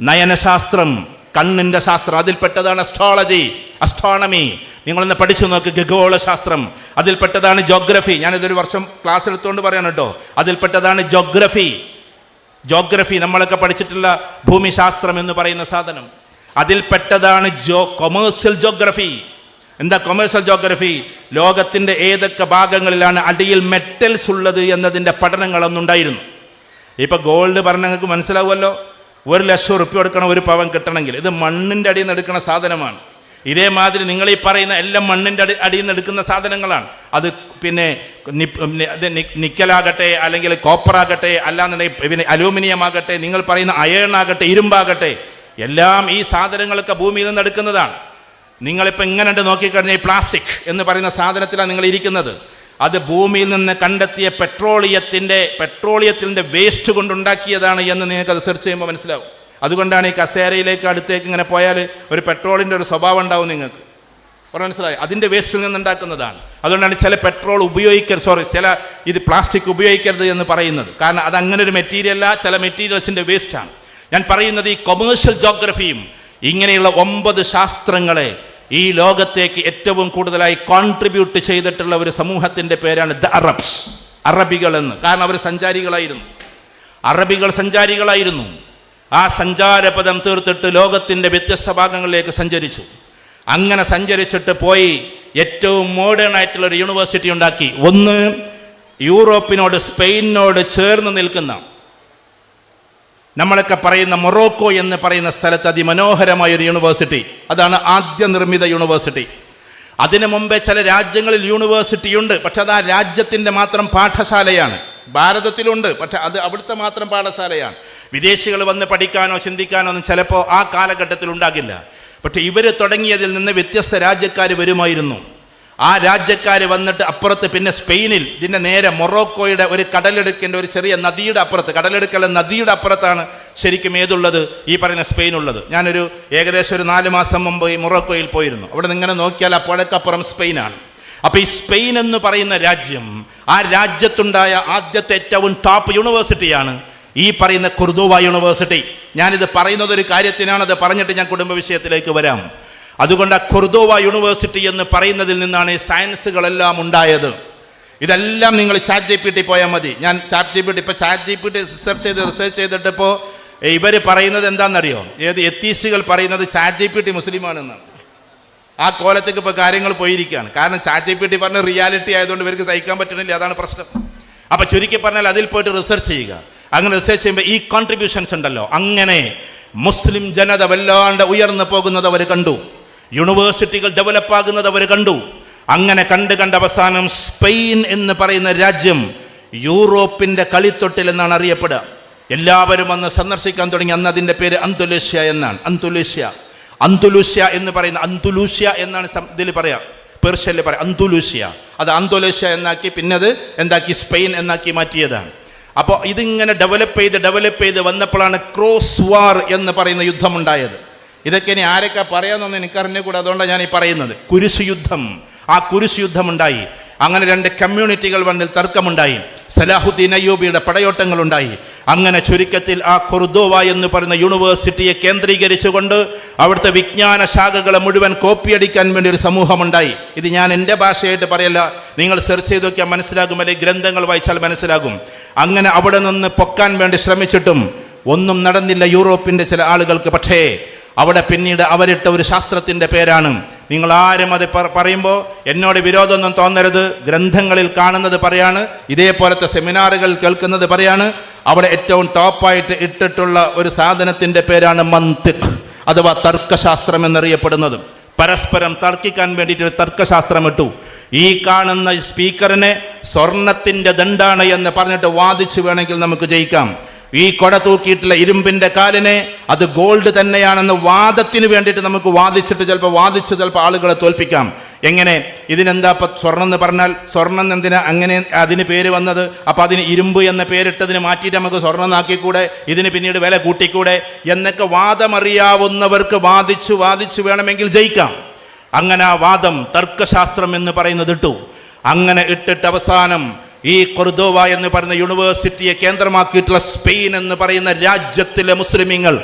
നയനശാസ്ത്രം. കണ്ണിന്റെ ശാസ്ത്രം അതിൽപ്പെട്ടതാണ് അസ്ട്രോളജി അസ്ട്രോണമി നിങ്ങളൊന്ന് പഠിച്ചു നോക്ക് ഖഗോളശാസ്ത്രം. അതിൽപ്പെട്ടതാണ് ജോഗ്രഫി ഞാനിതൊരു വർഷം ക്ലാസ് എടുത്തുകൊണ്ട് പറയാണ് കേട്ടോ. അതിൽപ്പെട്ടതാണ് ജോഗ്രഫി ജോഗ്രഫി നമ്മളൊക്കെ പഠിച്ചിട്ടുള്ള ഭൂമിശാസ്ത്രം എന്ന് പറയുന്ന സാധനം. അതിൽപ്പെട്ടതാണ് ജോ കൊമേഴ്സ്യൽ ജോഗ്രഫി എന്താ കൊമേഴ്സ്യൽ ജോഗ്രഫി ലോകത്തിന്റെ ഏതൊക്കെ ഭാഗങ്ങളിലാണ് അടിയിൽ മെറ്റൽസ് ഉള്ളത് എന്നതിന്റെ പഠനങ്ങളൊന്നുണ്ടായിരുന്നു. ഇപ്പോൾ ഗോൾഡ് പറഞ്ഞങ്ങൾക്ക് മനസ്സിലാവുമല്ലോ? ഒരു ലക്ഷം ഉറുപ്പ്യ കൊടുക്കണം ഒരു പവൻ കിട്ടണമെങ്കിൽ. ഇത് മണ്ണിന്റെ അടിയിൽ നിന്ന് എടുക്കുന്ന സാധനമാണ്. ഇതേമാതിരി നിങ്ങൾ ഈ പറയുന്ന എല്ലാം മണ്ണിന്റെ അടി അടിയിൽ നിന്ന് എടുക്കുന്ന സാധനങ്ങളാണ്. അത് പിന്നെ നിക്കലാകട്ടെ അല്ലെങ്കിൽ കോപ്പറാകട്ടെ അല്ലാന്നുണ്ടെങ്കിൽ പിന്നെ അലൂമിനിയം ആകട്ടെ നിങ്ങൾ പറയുന്ന അയേൺ ആകട്ടെ ഇരുമ്പാകട്ടെ എല്ലാം ഈ സാധനങ്ങളൊക്കെ ഭൂമിയിൽ നിന്ന് എടുക്കുന്നതാണ്. നിങ്ങളിപ്പോൾ ഇങ്ങനെ നോക്കിക്കഴിഞ്ഞാൽ ഈ പ്ലാസ്റ്റിക് എന്ന് പറയുന്ന സാധനത്തിലാണ് നിങ്ങൾ ഇരിക്കുന്നത്. അത് ഭൂമിയിൽ നിന്ന് കണ്ടെത്തിയ പെട്രോളിയത്തിന്റെ പെട്രോളിയത്തിന്റെ വേസ്റ്റ് കൊണ്ടുണ്ടാക്കിയതാണ് എന്ന് നിങ്ങൾക്ക് അത് സെർച്ച് ചെയ്യുമ്പോൾ മനസ്സിലാവും. അതുകൊണ്ടാണ് ഈ കസേരയിലേക്ക് അടുത്തേക്ക് ഇങ്ങനെ പോയാൽ ഒരു പെട്രോളിന്റെ ഒരു സ്വഭാവം ഉണ്ടാവും നിങ്ങൾക്ക്. പറഞ്ഞാൽ മനസ്സിലായി? അതിന്റെ വേസ്റ്റിൽ നിന്ന് ഉണ്ടാക്കുന്നതാണ് അതുകൊണ്ടാണ് ചില പെട്രോൾ ഉപയോഗിക്കരുത് സോറി ചില ഇത് പ്ലാസ്റ്റിക് ഉപയോഗിക്കരുത് എന്ന് പറയുന്നത്. കാരണം അത് അങ്ങനെ ഒരു മെറ്റീരിയലല്ല ചില മെറ്റീരിയൽസിന്റെ വേസ്റ്റാണ് ഞാൻ പറയുന്നത് ഈ കൊമേഴ്ഷ്യൽ ജോഗ്രഫിയും ഇങ്ങനെയുള്ള ഒമ്പത് ശാസ്ത്രങ്ങളെ ഈ ലോകത്തേക്ക് ഏറ്റവും കൂടുതലായി കോൺട്രിബ്യൂട്ട് ചെയ്തിട്ടുള്ള ഒരു സമൂഹത്തിന്റെ പേരാണ് ദ അറബ്സ് അറബികൾ എന്ന് കാരണം അവർ സഞ്ചാരികളായിരുന്നു. അറബികൾ സഞ്ചാരികളായിരുന്നു. ആ സഞ്ചാരപദം തീർത്തിട്ട് ലോകത്തിന്റെ വ്യത്യസ്ത ഭാഗങ്ങളിലേക്ക് സഞ്ചരിച്ചു. അങ്ങനെ സഞ്ചരിച്ചിട്ട് പോയി ഏറ്റവും മോഡേൺ ആയിട്ടുള്ള ഒരു യൂണിവേഴ്സിറ്റി ഉണ്ടാക്കി. ഒന്ന് യൂറോപ്പിനോട് സ്പെയിനോട് ചേർന്ന് നിൽക്കുന്ന നമ്മളൊക്കെ പറയുന്ന മൊറോക്കോ എന്ന് പറയുന്ന സ്ഥലത്ത് അതിമനോഹരമായ ഒരു യൂണിവേഴ്സിറ്റി. അതാണ് ആദ്യ നിർമ്മിത യൂണിവേഴ്സിറ്റി. അതിനു മുമ്പേ ചില രാജ്യങ്ങളിൽ യൂണിവേഴ്സിറ്റി ഉണ്ട്. പക്ഷെ അത് ആ രാജ്യത്തിന്റെ മാത്രം പാഠശാലയാണ്. ഭാരതത്തിലുണ്ട്. പക്ഷെ അത് അവിടുത്തെ മാത്രം പാഠശാലയാണ്. വിദേശികൾ വന്ന് പഠിക്കാനോ ചിന്തിക്കാനോ ഒന്നും ചിലപ്പോൾ ആ കാലഘട്ടത്തിൽ ഉണ്ടാകില്ല. പക്ഷെ ഇവർ തുടങ്ങിയതിൽ നിന്ന് വ്യത്യസ്ത രാജ്യക്കാർ വരുമായിരുന്നു. ആ രാജ്യക്കാർ വന്നിട്ട് അപ്പുറത്ത് പിന്നെ സ്പെയിനിൽ ഇതിന്റെ നേരെ മൊറോക്കോയുടെ ഒരു കടലെടുക്കിന്റെ ഒരു ചെറിയ നദിയുടെ അപ്പുറത്ത് കടലെടുക്കല നദിയുടെ അപ്പുറത്താണ് ശരിക്കും ഏതുള്ളത് ഈ പറയുന്ന സ്പെയിൻ ഉള്ളത് ഞാനൊരു ഏകദേശം ഒരു നാല് മാസം മുമ്പ് ഈ മൊറോക്കോയിൽ പോയിരുന്നു. അവിടെ നിന്ന് ഇങ്ങനെ നോക്കിയാൽ അപ്പോഴേക്കപ്പുറം സ്പെയിനാണ്. അപ്പൊ ഈ സ്പെയിൻ എന്ന് പറയുന്ന രാജ്യം ആ രാജ്യത്തുണ്ടായ ആദ്യത്തെ ഏറ്റവും ടോപ്പ് യൂണിവേഴ്സിറ്റിയാണ് ഈ പറയുന്ന കുർദുവ യൂണിവേഴ്സിറ്റി ഞാനിത് പറയുന്നത് ഒരു കാര്യത്തിനാണ് അത് പറഞ്ഞിട്ട് ഞാൻ കുടുംബ വിഷയത്തിലേക്ക് വരാം. അതുകൊണ്ട് ഖുർദോവ യൂണിവേഴ്സിറ്റി എന്ന് പറയുന്നതിൽ നിന്നാണ് സയൻസുകളെല്ലാം ഉണ്ടായത്. ഇതെല്ലാം നിങ്ങൾ ചാറ്റ് ജി പി ടി പോയാൽ മതി. ഞാൻ ചാറ്റ് ജി പി ടി ഇപ്പോൾ chat G P T research ചെയ്ത് റിസർച്ച് ചെയ്തിട്ട് ഇപ്പോൾ ഇവർ പറയുന്നത് എന്താണെന്നറിയോ? ഏത് എത്തീസ്റ്റുകൾ പറയുന്നത് ചാറ്റ് ജി പി ടി മുസ്ലിമാണെന്നാണ്. ആ കോലത്തേക്ക് ഇപ്പോൾ കാര്യങ്ങൾ പോയിരിക്കുകയാണ്. കാരണം ചാറ്റ് ജി പി ടി പറഞ്ഞ റിയാലിറ്റി ആയതുകൊണ്ട് ഇവർക്ക് സഹിക്കാൻ പറ്റണില്ല. അതാണ് പ്രശ്നം. അപ്പോൾ ചുരുക്കി പറഞ്ഞാൽ അതിൽ പോയിട്ട് റിസർച്ച് ചെയ്യുക. അങ്ങനെ റിസർച്ച് ചെയ്യുമ്പോൾ ഈ കോൺട്രിബ്യൂഷൻസ് ഉണ്ടല്ലോ. അങ്ങനെ മുസ്ലിം ജനത വല്ലാണ്ട് ഉയർന്നു പോകുന്നത് അവർ കണ്ടു. യൂണിവേഴ്സിറ്റികൾ ഡെവലപ്പ് ആകുന്നത് അവർ കണ്ടു. അങ്ങനെ കണ്ട് കണ്ട അവസാനം സ്പെയിൻ എന്ന് പറയുന്ന രാജ്യം യൂറോപ്പിന്റെ കളിത്തൊട്ടിൽ എന്നാണ് അറിയപ്പെടുക. എല്ലാവരും അന്ന് സന്ദർശിക്കാൻ തുടങ്ങി. അന്ന് അതിന്റെ പേര് അന്തുലേഷ്യ എന്നാണ്. അന്തുലേഷ്യ. അന്തുലൂഷ്യ എന്ന് പറയുന്ന അന്തുലൂഷ്യ എന്നാണ് ഇതിൽ പറയാം. പേർഷ്യയിൽ പറയാം. അന്തുലൂഷ്യ. അത് അന്തുലേഷ്യ എന്നാക്കി പിന്നെ അത് എന്താക്കി? സ്പെയിൻ എന്നാക്കി മാറ്റിയതാണ്. അപ്പോൾ ഇതിങ്ങനെ ഡെവലപ്പ് ചെയ്ത് ഡെവലപ്പ് ചെയ്ത് വന്നപ്പോഴാണ് ക്രോസ് വാർ എന്ന് പറയുന്ന യുദ്ധമുണ്ടായത്. ഇതൊക്കെ ഇനി ആരൊക്കെ പറയാമെന്നൊന്നും എനിക്ക് അറിഞ്ഞുകൂടാ അതുകൊണ്ടാണ് ഞാൻ ഈ പറയുന്നത്. കുരിശ് യുദ്ധം ആ കുരിശ് യുദ്ധമുണ്ടായി അങ്ങനെ രണ്ട് കമ്മ്യൂണിറ്റികൾ വന്നിൽ തർക്കമുണ്ടായി. സലാഹുദ്ദീൻ അയ്യൂബിയുടെ പടയോട്ടങ്ങളുണ്ടായി. അങ്ങനെ ചുരുക്കത്തിൽ ആ ഖുർദോവ എന്ന് പറയുന്ന യൂണിവേഴ്സിറ്റിയെ കേന്ദ്രീകരിച്ചുകൊണ്ട് അവിടുത്തെ വിജ്ഞാന ശാഖകളെ മുഴുവൻ കോപ്പിയടിക്കാൻ വേണ്ടി ഒരു സമൂഹമുണ്ടായി. ഇത് ഞാൻ എന്റെ ഭാഷയായിട്ട് പറയല്ല. നിങ്ങൾ സെർച്ച് ചെയ്ത് നോക്കിയാൽ മനസ്സിലാകും അല്ലെങ്കിൽ ഗ്രന്ഥങ്ങൾ വായിച്ചാൽ മനസ്സിലാകും. അങ്ങനെ അവിടെ നിന്ന് പൊക്കാൻ വേണ്ടി ശ്രമിച്ചിട്ടും ഒന്നും നടന്നില്ല യൂറോപ്പിന്റെ ചില ആളുകൾക്ക്. പക്ഷേ അവിടെ പിന്നീട് അവരിട്ട ഒരു ശാസ്ത്രത്തിന്റെ പേരാണ്. നിങ്ങൾ ആരും അത് പറയുമ്പോൾ എന്നോട് വിരോധമൊന്നും തോന്നരുത്. ഗ്രന്ഥങ്ങളിൽ കാണുന്നത് പറയാണ്. ഇതേപോലത്തെ സെമിനാറുകൾ കേൾക്കുന്നത് പറയാണ്. അവിടെ ഏറ്റവും ടോപ്പായിട്ട് ഇട്ടിട്ടുള്ള ഒരു സാധനത്തിന്റെ പേരാണ് മന്തിഖ് അഥവാ തർക്കശാസ്ത്രം എന്നറിയപ്പെടുന്നത്. പരസ്പരം തർക്കിക്കാൻ വേണ്ടിയിട്ട് ഒരു തർക്കശാസ്ത്രം ഇട്ടു. ഈ കാണുന്ന സ്പീക്കറിനെ സ്വർണത്തിന്റെ ദണ്ടാണ് എന്ന് പറഞ്ഞിട്ട് വാദിച്ചു വേണമെങ്കിൽ നമുക്ക് ജയിക്കാം. ഈ കൊട തൂക്കിയിട്ടുള്ള ഇരുമ്പിന്റെ കാലിനെ അത് ഗോൾഡ് തന്നെയാണെന്ന് വാദത്തിന് വേണ്ടിയിട്ട് നമുക്ക് വാദിച്ചിട്ട് ചിലപ്പോൾ വാദിച്ച് ചിലപ്പോൾ ആളുകളെ തോൽപ്പിക്കാം. എങ്ങനെ? ഇതിനെന്താ ഇപ്പം സ്വർണം എന്ന് പറഞ്ഞാൽ സ്വർണം എന്തിനാ അങ്ങനെ അതിന് പേര് വന്നത്? അപ്പം അതിന് ഇരുമ്പ് എന്ന പേരിട്ടതിന് മാറ്റിയിട്ട് നമുക്ക് സ്വർണം നാക്കിക്കൂടെ ഇതിന് പിന്നീട് വില കൂട്ടിക്കൂടെ? എന്നൊക്കെ വാദമറിയാവുന്നവർക്ക് വാദിച്ചു വാദിച്ചു വേണമെങ്കിൽ ജയിക്കാം. അങ്ങനെ ആ വാദം തർക്കശാസ്ത്രം എന്ന് പറയുന്നത് ഇട്ടു. അങ്ങനെ ഇട്ടിട്ട് അവസാനം ഈ കൊർദോവ എന്ന് പറയുന്ന യൂണിവേഴ്സിറ്റിയെ കേന്ദ്രമാക്കിയിട്ടുള്ള സ്പെയിൻ എന്ന് പറയുന്ന രാജ്യത്തിലെ മുസ്ലിമീങ്ങൾ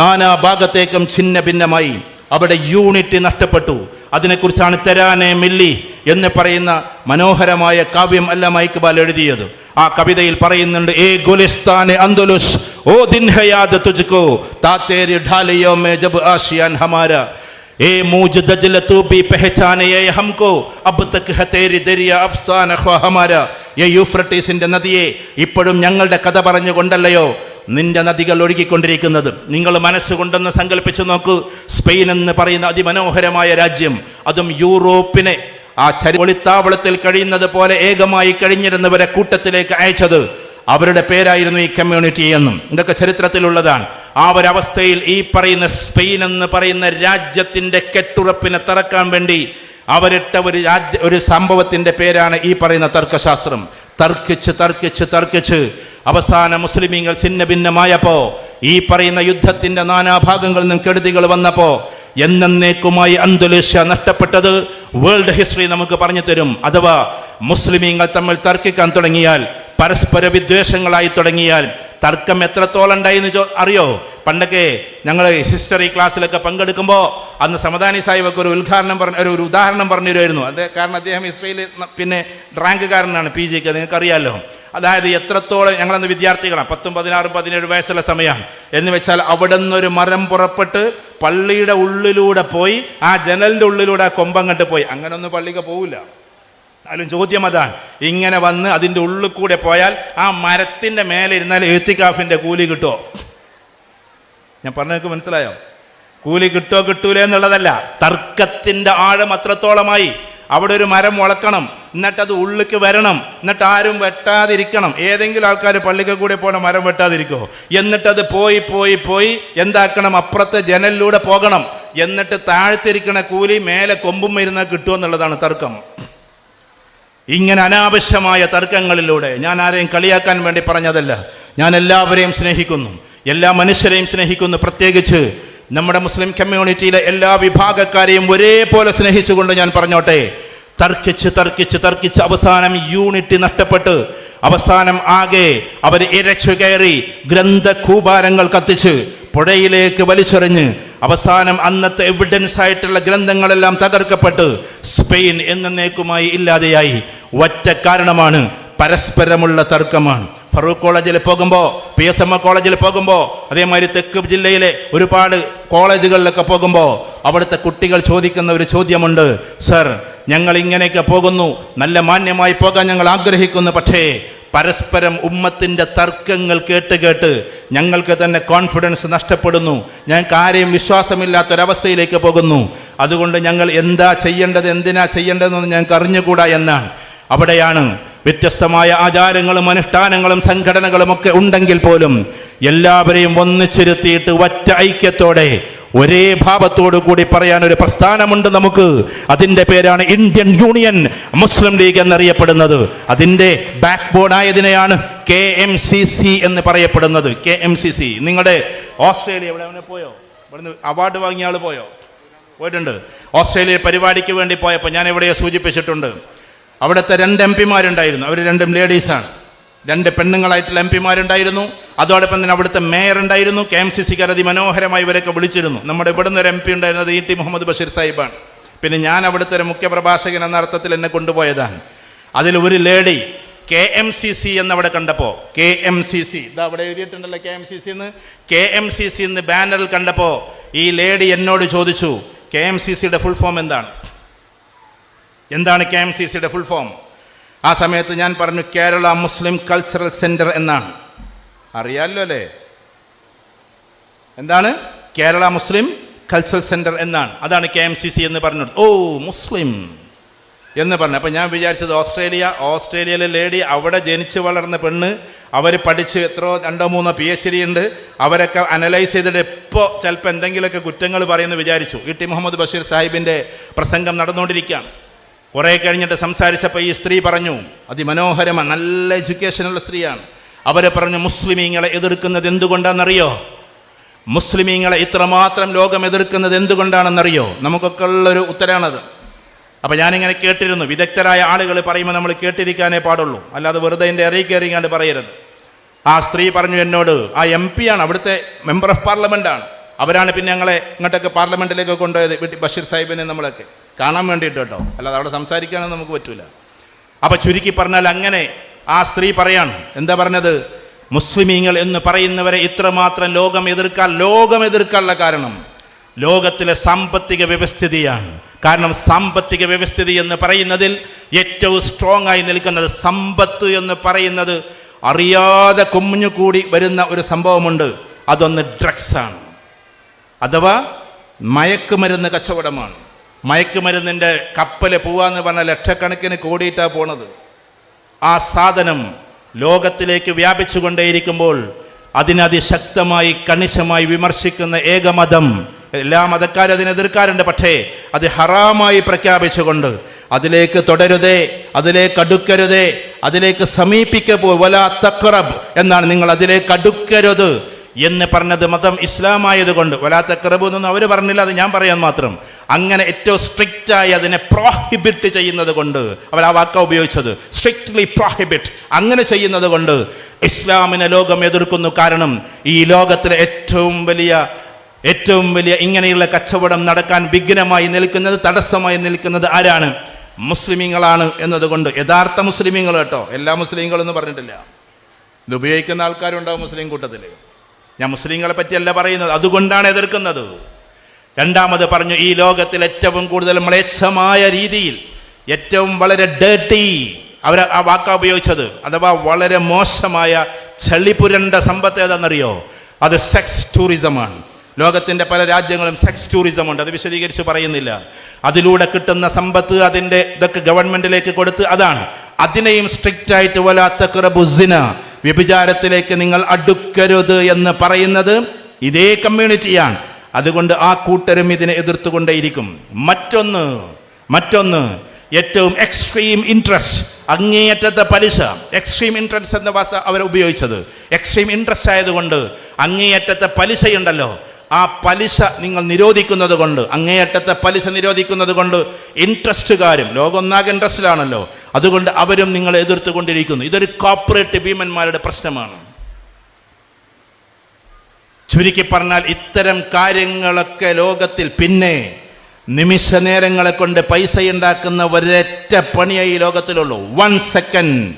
നാനാ ഭാഗത്തേക്കും ഛിന്ന ഭിന്നമായി അവിടെ യൂണിറ്റി നഷ്ടപ്പെട്ടു. അതിനെക്കുറിച്ചാണ് തെരാനെ മില്ലി എന്ന് പറയുന്ന മനോഹരമായ കാവ്യം അല്ല ഇക്ബാൽ എഴുതിയത്. ആ കവിതയിൽ പറയുന്നുണ്ട് ഏ ഗുലിസ്ഥാനെ അന്തുലുഷ് ഓ ദിൻഹയാദ് തുജ്കോ താത്തേരി ഢാലിയോ മേ ജബ് ആഷിയാൻ ഹമാര ए मूज दजल तू भी पहचाने ये हमको अब तक है तेरी दरिया अफसान ख्वा हमारा ഈ യൂഫ്രട്ടീസിന്റെ നദിയെ ഇപ്പോഴും ഞങ്ങളുടെ കഥ പറഞ്ഞുകൊണ്ടല്ലയോ നിന്റെ നദികൾ ഒഴുകിക്കൊണ്ടിരിക്കുന്നത് നിങ്ങൾ മനസ്സുകൊണ്ടെന്ന് സങ്കല്പിച്ചു നോക്കൂ സ്പെയിൻ എന്ന് പറയുന്ന അതിമനോഹരമായ രാജ്യം അതും യൂറോപ്പിനെ ആ ചരി ഒളിത്താവളത്തിൽ കഴിയുന്നത് പോലെ ഏകമായി കഴിഞ്ഞിരുന്നവരെ കൂട്ടത്തിലേക്ക് അയച്ചത് അവരുടെ പേരായിരുന്നു ഈ കമ്മ്യൂണിറ്റി എന്നും ഇതൊക്കെ ചരിത്രത്തിലുള്ളതാണ് ആ ഒരവസ്ഥയിൽ ഈ പറയുന്ന സ്പെയിൻ എന്ന് പറയുന്ന രാജ്യത്തിന്റെ കെട്ടുറപ്പിനെ തറക്കാൻ വേണ്ടി അവരിട്ട ഒരു രാജ്യ ഒരു സംഭവത്തിന്റെ പേരാണ് ഈ പറയുന്ന തർക്കശാസ്ത്രം. തർക്കിച്ച് തർക്കിച്ച് തർക്കിച്ച്. അവസാന മുസ്ലിമീങ്ങൾ ഛിന്ന ഭിന്നമായപ്പോൾ ഈ പറയുന്ന യുദ്ധത്തിന്റെ നാനാഭാഗങ്ങളിൽ നിന്നും കെടുതികൾ വന്നപ്പോൾ എന്നേക്കുമായി അന്തലേഷ്യ നഷ്ടപ്പെട്ടത് വേൾഡ് ഹിസ്റ്ററി നമുക്ക് പറഞ്ഞു തരും. അഥവാ മുസ്ലിമീങ്ങൾ തമ്മിൽ തർക്കിക്കാൻ തുടങ്ങിയാൽ പരസ്പര വിദ്വേഷങ്ങളായി തുടങ്ങിയാൽ തർക്കം എത്രത്തോളം ഉണ്ടായിന്ന് ചോ അറിയോ? പണ്ടൊക്കെ ഞങ്ങൾ ഹിസ്റ്ററി ക്ലാസ്സിലൊക്കെ പങ്കെടുക്കുമ്പോൾ അന്ന് സമദാനി സാഹിബൊക്കെ ഒരു ഉദ്ഘാടനം പറഞ്ഞ ഒരു ഉദാഹരണം പറഞ്ഞു തരുമായിരുന്നു അത് കാരണം അദ്ദേഹം ഇസ്രയേൽ പിന്നെ റാങ്ക്കാരനാണ് പി ജിക്ക്. നിങ്ങൾക്കറിയാമല്ലോ അതായത് എത്രത്തോളം ഞങ്ങളന്ന് വിദ്യാർത്ഥികളാണ്. പത്തും പതിനാറും പതിനേഴ് വയസ്സുള്ള സമയമാണ് എന്ന് വെച്ചാൽ അവിടെ നിന്നൊരു മരം പുറപ്പെട്ട് പള്ളിയുടെ ഉള്ളിലൂടെ പോയി ആ ജനലിന്റെ ഉള്ളിലൂടെ കൊമ്പങ്ങട്ട് പോയി. അങ്ങനൊന്നും പള്ളിക്ക് പോവില്ല. എന്നാലും ചോദ്യം അതാണ്. ഇങ്ങനെ വന്ന് അതിന്റെ ഉള്ളിൽ കൂടെ പോയാൽ ആ മരത്തിന്റെ മേലെ ഇരുന്നാൽ എഴുത്തിക്കാഫിന്റെ കൂലി കിട്ടുമോ ഞാൻ പറഞ്ഞതൊക്കെ മനസ്സിലായോ? കൂലി കിട്ടോ കിട്ടൂലേ എന്നുള്ളതല്ല. തർക്കത്തിന്റെ ആഴം അത്രത്തോളമായി. അവിടെ ഒരു മരം മുളക്കണം എന്നിട്ടത് ഉള്ളിക്ക് വരണം എന്നിട്ട് ആരും വെട്ടാതിരിക്കണം. ഏതെങ്കിലും ആൾക്കാർ പള്ളിക്ക് കൂടെ പോണ മരം വെട്ടാതിരിക്കോ എന്നിട്ടത് പോയി പോയി പോയി എന്താക്കണം? അപ്പുറത്തെ ജനലിലൂടെ പോകണം. എന്നിട്ട് താഴ്ത്തിരിക്കണ കൂലി മേലെ കൊമ്പും മരുന്ന് കിട്ടുമെന്നുള്ളതാണ് തർക്കം. ഇങ്ങനെ അനാവശ്യമായ തർക്കങ്ങളിലൂടെ ഞാൻ ആരെയും കളിയാക്കാൻ വേണ്ടി പറഞ്ഞതല്ല. ഞാൻ എല്ലാവരെയും സ്നേഹിക്കുന്നു. എല്ലാ മനുഷ്യരെയും സ്നേഹിക്കുന്നു. പ്രത്യേകിച്ച് നമ്മുടെ മുസ്ലിം കമ്മ്യൂണിറ്റിയിലെ എല്ലാ വിഭാഗക്കാരെയും ഒരേപോലെ സ്നേഹിച്ചുകൊണ്ട് ഞാൻ പറഞ്ഞോട്ടെ. തർക്കിച്ച് തർക്കിച്ച് തർക്കിച്ച് അവസാനം യൂണിറ്റി നഷ്ടപ്പെട്ട് അവസാനം ആകെ അവർ ഇരച്ചു കയറി ഗ്രന്ഥകൂപാരങ്ങൾ കത്തിച്ച് പുഴയിലേക്ക് വലിച്ചെറിഞ്ഞ് അവസാനം അന്നത്തെ എവിഡൻസ് ആയിട്ടുള്ള ഗ്രന്ഥങ്ങളെല്ലാം തകർക്കപ്പെട്ട് സ്പെയിൻ എന്നേക്കുമായി ഇല്ലാതെയായി. ഒറ്റ കാരണമാണ് പരസ്പരമുള്ള തർക്കമാണ്. ഫറൂഖ് കോളേജിൽ പോകുമ്പോൾ പി എസ് എം എ കോളേജിൽ പോകുമ്പോൾ അതേമാതിരി തെക്ക് ജില്ലയിലെ ഒരുപാട് കോളേജുകളിലൊക്കെ പോകുമ്പോൾ അവിടുത്തെ കുട്ടികൾ ചോദിക്കുന്ന ഒരു ചോദ്യമുണ്ട് സർ ഞങ്ങൾ ഇങ്ങനെയൊക്കെ പോകുന്നു. നല്ല മാന്യമായി പോകാൻ ഞങ്ങൾ ആഗ്രഹിക്കുന്നു. പക്ഷേ പരസ്പരം ഉമ്മത്തിന്റെ തർക്കങ്ങൾ കേട്ട് കേട്ട് ഞങ്ങൾക്ക് തന്നെ കോൺഫിഡൻസ് നഷ്ടപ്പെടുന്നു. ഞങ്ങൾക്ക് ആരെയും വിശ്വാസമില്ലാത്തൊരവസ്ഥയിലേക്ക് പോകുന്നു. അതുകൊണ്ട് ഞങ്ങൾ എന്താ ചെയ്യേണ്ടത് എന്തിനാ ചെയ്യേണ്ടതെന്ന് ഞങ്ങൾക്ക് അറിഞ്ഞുകൂടാ എന്നാണ്. അവിടെയാണ് വ്യത്യസ്തമായ ആചാരങ്ങളും അനുഷ്ഠാനങ്ങളും സംഘടനകളും ഒക്കെ ഉണ്ടെങ്കിൽ പോലും എല്ലാവരെയും ഒന്നിച്ചിരുത്തിയിട്ട് ഒറ്റ ഐക്യത്തോടെ ഒരേ ഭാവത്തോടു കൂടി പറയാൻ ഒരു പ്രസ്ഥാനമുണ്ട് നമുക്ക്. അതിന്റെ പേരാണ് ഇന്ത്യൻ യൂണിയൻ മുസ്ലിം ലീഗ് എന്നറിയപ്പെടുന്നത്. അതിന്റെ ബാക്ക് ബോൺ ആയതിനെയാണ് കെ എം സി സി എന്ന് പറയപ്പെടുന്നത്. K M C C. നിങ്ങളുടെ ഓസ്ട്രേലിയ എവിടെ? അവനെ പോയോ? ഇവിടുന്ന് അവാർഡ് വാങ്ങിയ ആൾ പോയോ? പോയിട്ടുണ്ട്. ഓസ്ട്രേലിയ പരിപാടിക്ക് വേണ്ടി പോയപ്പോൾ ഞാൻ എവിടെയോ സൂചിപ്പിച്ചിട്ടുണ്ട്. അവിടുത്തെ രണ്ട് എം പിമാരുണ്ടായിരുന്നു. അവർ രണ്ടും ലേഡീസാണ്. രണ്ട് പെണ്ണുങ്ങളായിട്ടുള്ള എം പിമാരുണ്ടായിരുന്നു. അതോടൊപ്പം തന്നെ അവിടുത്തെ മേയർ ഉണ്ടായിരുന്നു കെ എം സി സിക്കാർ അതിമനോഹരമായി ഇവരൊക്കെ വിളിച്ചിരുന്നു. നമ്മുടെ ഇവിടുന്ന് ഒരു എം പി ഉണ്ടായിരുന്നത് ഇ ടി മുഹമ്മദ് ബഷീർ സാഹിബാണ്. പിന്നെ ഞാൻ അവിടുത്തെ ഒരു മുഖ്യ പ്രഭാഷകൻ എന്ന അർത്ഥത്തിൽ എന്നെ കൊണ്ടുപോയതാണ്. അതിൽ ഒരു lady K M C C എന്നവിടെ കണ്ടപ്പോൾ കെ എം സി സി ഇതാ അവിടെ എഴുതിയിട്ടുണ്ടല്ലോ കെ എം സി സി എന്ന്. കെ എം സി സി എന്ന് ബാനറിൽ കണ്ടപ്പോൾ ഈ ലേഡി എന്നോട് ചോദിച്ചു കെ എം സി സിയുടെ ഫുൾ ഫോം എന്താണ്? എന്താണ് കെ എം സി സിയുടെ ഫുൾ ഫോം ആ സമയത്ത് ഞാൻ പറഞ്ഞു കേരള മുസ്ലിം കൾച്ചറൽ സെന്റർ എന്നാണ്. അറിയാമല്ലോ അല്ലേ? എന്താണ്? കേരള മുസ്ലിം കൾച്ചറൽ സെന്റർ എന്നാണ്. അതാണ് കെ എം സി സി എന്ന് പറഞ്ഞത്. ഓ മുസ്ലിം എന്ന് പറഞ്ഞു. അപ്പം ഞാൻ വിചാരിച്ചത് ഓസ്ട്രേലിയ ഓസ്ട്രേലിയയിലെ ലേഡി അവിടെ ജനിച്ച് വളർന്ന പെണ്ണ് അവർ പഠിച്ച് എത്രയോ രണ്ടോ മൂന്നോ പി എച്ച് ഡി ഉണ്ട് അവരൊക്കെ അനലൈസ് ചെയ്തിട്ട് ഇപ്പോൾ ചിലപ്പോൾ എന്തെങ്കിലുമൊക്കെ കുറ്റങ്ങൾ പറയുമെന്ന് വിചാരിച്ചു. ഇ ടി മുഹമ്മദ് ബഷീർ സാഹിബിന്റെ പ്രസംഗം നടന്നുകൊണ്ടിരിക്കുകയാണ്. കുറേ കഴിഞ്ഞിട്ട് സംസാരിച്ചപ്പോൾ ഈ സ്ത്രീ പറഞ്ഞു അതിമനോഹരമാണ് നല്ല എഡ്യൂക്കേഷനുള്ള സ്ത്രീയാണ്. അവർ പറഞ്ഞു മുസ്ലിമീങ്ങളെ എതിർക്കുന്നത് എന്തുകൊണ്ടാണെന്നറിയോ? മുസ്ലിമീങ്ങളെ ഇത്രമാത്രം ലോകം എതിർക്കുന്നത് എന്തുകൊണ്ടാണെന്നറിയോ? നമുക്കൊക്കെ ഉള്ളൊരു ഉത്തരമാണത് അപ്പം ഞാനിങ്ങനെ കേട്ടിരുന്നു. വിദഗ്ധരായ ആളുകൾ പറയുമ്പോൾ നമ്മൾ കേട്ടിരിക്കാനേ പാടുള്ളൂ. അല്ലാതെ വെറുതെ എന്റെ ഇറങ്ങി കയറിങ്ങാണ്ട് പറയരുത്. ആ സ്ത്രീ പറഞ്ഞു എന്നോട് ആ എം ആണ് അവിടുത്തെ മെമ്പർ ഓഫ് പാർലമെന്റാണ് അവരാണ് പിന്നെ ഞങ്ങളെ ഇങ്ങോട്ടൊക്കെ പാർലമെന്റിലേക്ക് കൊണ്ടുപോയത് ബഷീർ സാഹിബിനെ നമ്മളൊക്കെ. കാണാൻ വേണ്ടിയിട്ട് കേട്ടോ. അല്ലാതെ അവിടെ സംസാരിക്കാനൊന്നും നമുക്ക് പറ്റൂല. അപ്പം ചുരുക്കി പറഞ്ഞാൽ അങ്ങനെ ആ സ്ത്രീ പറയാണ്. എന്താ പറഞ്ഞത്? മുസ്ലിമീങ്ങൾ എന്ന് പറയുന്നവരെ ഇത്രമാത്രം ലോകം എതിർക്കാൻ ലോകം എതിർക്കാനുള്ള കാരണം ലോകത്തിലെ സാമ്പത്തിക വ്യവസ്ഥിതിയാണ്. കാരണം സാമ്പത്തിക വ്യവസ്ഥിതി എന്ന് പറയുന്നതിൽ ഏറ്റവും സ്ട്രോങ് ആയി നിൽക്കുന്നത് സമ്പത്ത് എന്ന് പറയുന്നത് അറിയാതെ കുഞ്ഞുകൂടി വരുന്ന ഒരു സംഭവമുണ്ട്. അതൊന്ന് ഡ്രഗ്സാണ് അഥവാ മയക്കുമരുന്ന് കച്ചവടമാണ്. മയക്കുമരുന്നിന്റെ കപ്പൽ പോവാന്ന് പറഞ്ഞ ലക്ഷക്കണക്കിന് കോടിയിട്ടാണ് പോണത്. ആ സാധനം ലോകത്തിലേക്ക് വ്യാപിച്ചു കൊണ്ടേയിരിക്കുമ്പോൾ അതിനതിശക്തമായി കണിശമായി വിമർശിക്കുന്ന ഏകമതം എല്ലാ മതക്കാരും അതിനെ എതിർക്കാറുണ്ട്. പക്ഷേ അത് ഹറാമായി പ്രഖ്യാപിച്ചുകൊണ്ട് അതിലേക്ക് തുടരുതേ അതിലേക്ക് അടുക്കരുതേ അതിലേക്ക് സമീപിക്ക പോ തക്രബ് എന്നാണ് നിങ്ങൾ അതിലേക്ക് അടുക്കരുത് എന്ന് പറഞ്ഞത് മതം ഇസ്ലാമായതുകൊണ്ട്. വലാ തക്റബ് എന്നൊന്നും അവർ പറഞ്ഞില്ല അത് ഞാൻ പറയാൻ മാത്രം. അങ്ങനെ ഏറ്റവും സ്ട്രിക്റ്റായി അതിനെ പ്രോഹിബിറ്റ് ചെയ്യുന്നത് കൊണ്ട് അവർ ആ വാക്ക ഉപയോഗിച്ചത് സ്ട്രിക്ട്ലി പ്രോഹിബിറ്റ് അങ്ങനെ ചെയ്യുന്നത് കൊണ്ട് ഇസ്ലാമിനെ ലോകം എതിർക്കുന്നു. കാരണം ഈ ലോകത്തിലെ ഏറ്റവും വലിയ ഏറ്റവും വലിയ ഇങ്ങനെയുള്ള കച്ചവടം നടക്കാൻ വിഘ്നമായി നിൽക്കുന്നത് തടസ്സമായി നിൽക്കുന്നത് ആരാണ്? മുസ്ലിമീങ്ങളാണ് എന്നതുകൊണ്ട്. യഥാർത്ഥ മുസ്ലിമീങ്ങൾ കേട്ടോ. എല്ലാ മുസ്ലിങ്ങളെന്ന് പറഞ്ഞിട്ടില്ല. ഇത് ഉപയോഗിക്കുന്ന ആൾക്കാരുണ്ടാവും മുസ്ലിം കൂട്ടത്തിൽ ഞാൻ മുസ്ലിങ്ങളെ പറ്റിയല്ല പറയുന്നത്. അതുകൊണ്ടാണ് എതിർക്കുന്നത്. രണ്ടാമത് പറഞ്ഞു ഈ ലോകത്തിൽ ഏറ്റവും കൂടുതൽ മ്ലേച്ഛമായ രീതിയിൽ ഏറ്റവും വളരെ ഡേട്ടി അവർ ആ വാക്ക ഉപയോഗിച്ചത് അഥവാ വളരെ മോശമായ ചളിപുരണ്ട സമ്പത്ത് ഏതാണെന്നറിയോ? അത് സെക്സ് ടൂറിസമാണ് ലോകത്തിന്റെ പല രാജ്യങ്ങളും സെക്സ് ടൂറിസം ഉണ്ട്. അത് വിശദീകരിച്ച് പറയുന്നില്ല. അതിലൂടെ കിട്ടുന്ന സമ്പത്ത് അതിന്റെ ഇതൊക്കെ ഗവൺമെന്റിലേക്ക് കൊടുത്ത് അതാണ്. അതിനെയും സ്ട്രിക്റ്റ് ആയിട്ട് വലാത്ത കുറബുസിന വ്യഭിചാരത്തിലേക്ക് നിങ്ങൾ അടുക്കരുത് എന്ന് പറയുന്നത് ഇതേ കമ്മ്യൂണിറ്റിയാണ് അതുകൊണ്ട് ആ കൂട്ടരും ഇതിനെ എതിർത്തുകൊണ്ടേയിരിക്കും. മറ്റൊന്ന് മറ്റൊന്ന് ഏറ്റവും എക്സ്ട്രീം ഇൻട്രസ്റ്റ് അങ്ങേയറ്റത്തെ പലിശ. എക്സ്ട്രീം ഇൻട്രസ്റ്റ് എന്ന ഭാഷ അവർ ഉപയോഗിച്ചത്. എക്സ്ട്രീം ഇൻട്രസ്റ്റ് ആയതുകൊണ്ട് അങ്ങേയറ്റത്തെ പലിശയുണ്ടല്ലോ. ആ പലിശ നിങ്ങൾ നിരോധിക്കുന്നത് കൊണ്ട് അങ്ങേയറ്റത്തെ പലിശ നിരോധിക്കുന്നത് കൊണ്ട് ഇൻട്രസ്റ്റുകാരും ലോകം ഒന്നാകെ ഇൻട്രസ്റ്റിലാണല്ലോ അതുകൊണ്ട് അവരും നിങ്ങളെ എതിർത്തുകൊണ്ടിരിക്കുന്നു. ഇതൊരു കോപ്പറേറ്റ് ഭീമന്മാരുടെ പ്രശ്നമാണ്. ചുരുക്കി പറഞ്ഞാൽ ഇത്തരം കാര്യങ്ങളൊക്കെ ലോകത്തിൽ പിന്നെ നിമിഷ നേരങ്ങളെ കൊണ്ട് പൈസ ഉണ്ടാക്കുന്ന ഒരൊറ്റ പണിയേ ഈ ലോകത്തിലുള്ളൂ. വൺ സെക്കൻഡ്